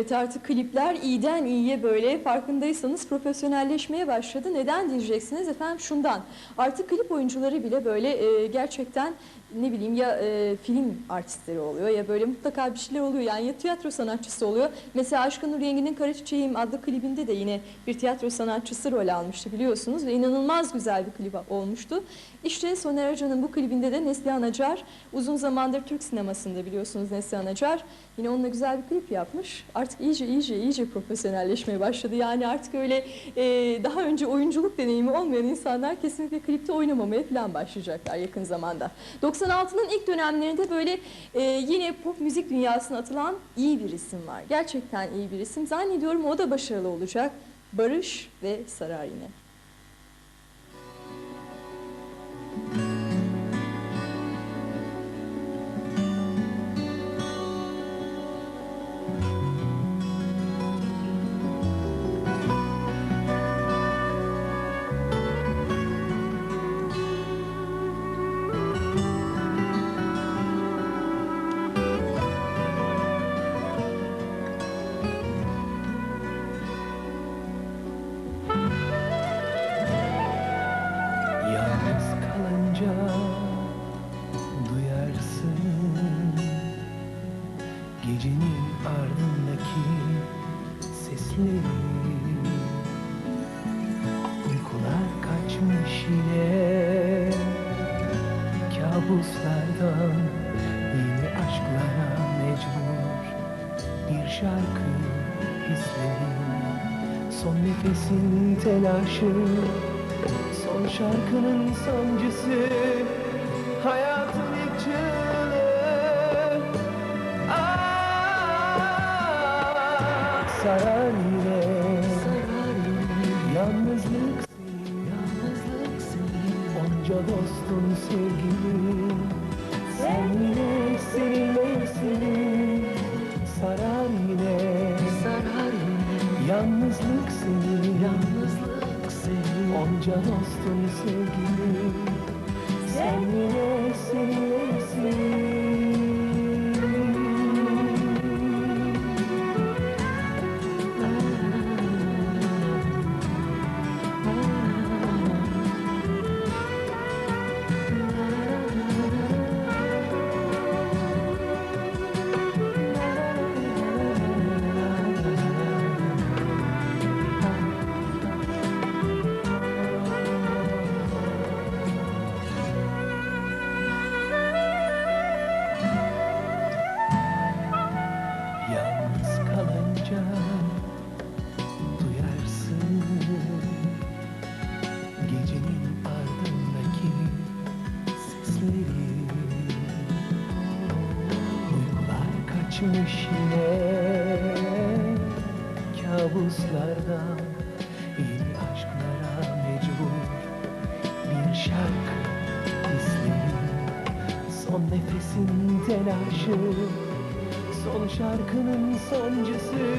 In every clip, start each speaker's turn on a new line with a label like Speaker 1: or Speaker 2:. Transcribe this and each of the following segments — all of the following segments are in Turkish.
Speaker 1: Evet artık klipler iyiden iyiye böyle farkındaysanız profesyonelleşmeye başladı. Neden diyeceksiniz efendim şundan. Artık klip oyuncuları bile böyle e, gerçekten ne bileyim ya e, film artistleri oluyor ya böyle mutlaka bir şeyler oluyor. Yani ya tiyatro sanatçısı oluyor. Mesela Aşkın Nur Yengi'nin Kara adlı klibinde de yine bir tiyatro sanatçısı rol almıştı biliyorsunuz. Ve inanılmaz güzel bir klip olmuştu. İşte Soner Acar'ın bu klibinde de Neslihan Acar uzun zamandır Türk sinemasında biliyorsunuz Neslihan Acar. Yine onunla güzel bir klip yapmış. Artık iyice iyice iyice profesyonelleşmeye başladı. Yani artık öyle e, daha önce oyunculuk deneyimi olmayan insanlar kesinlikle klipte oynamamaya falan başlayacaklar yakın zamanda. 96'nın ilk dönemlerinde böyle e, yine pop müzik dünyasına atılan iyi bir isim var. Gerçekten iyi bir isim. Zannediyorum o da başarılı olacak. Barış ve Sarar yine.
Speaker 2: Gecenin ardındaki sesleri. Uykular kaçmış yine. Kabuslardan yeni aşklara mecbur Bir şarkı hislerim Son nefesin telaşı Son şarkının sancısı Yalnızlık Onca dostun sevgili Sen yine seninle senin. Sarar yine. Yalnızlık senin Yalnızlık senin. Onca dostun sevgili kaçmış yine Kabuslardan yeni aşklara mecbur Bir şarkı izleyin Son nefesin telaşı Son şarkının sancısı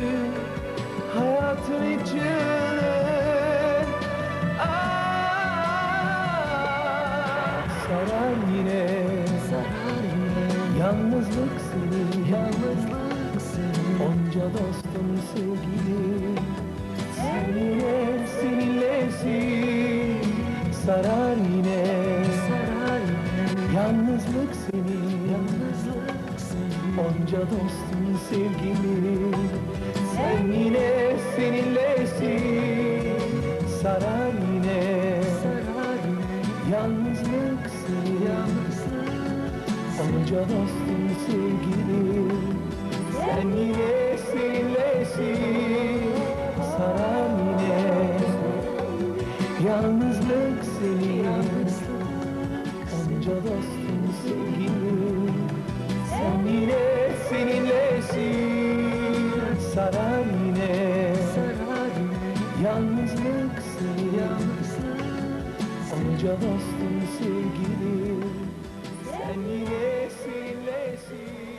Speaker 2: Hayatın Yalnızlık seni Yalnızlık seni. Onca dostun sevgili Sen yine seninlesin Sarar yine. Sarar yine. Yalnızlık seni. Yalnızlık seni. Onca dostun sevgili Sen yine seninlesin Sarar yine. Sarar yine. Yalnızlık seni. Yalnızlık Onca dostun sevgili Sen yine seninlesin Sarar yine Yalnızlık seni Onca dostun sevgili Sen yine seninlesin Sarar yine Yalnızlık seni Onca dostun sevgili Sen yine seninlesin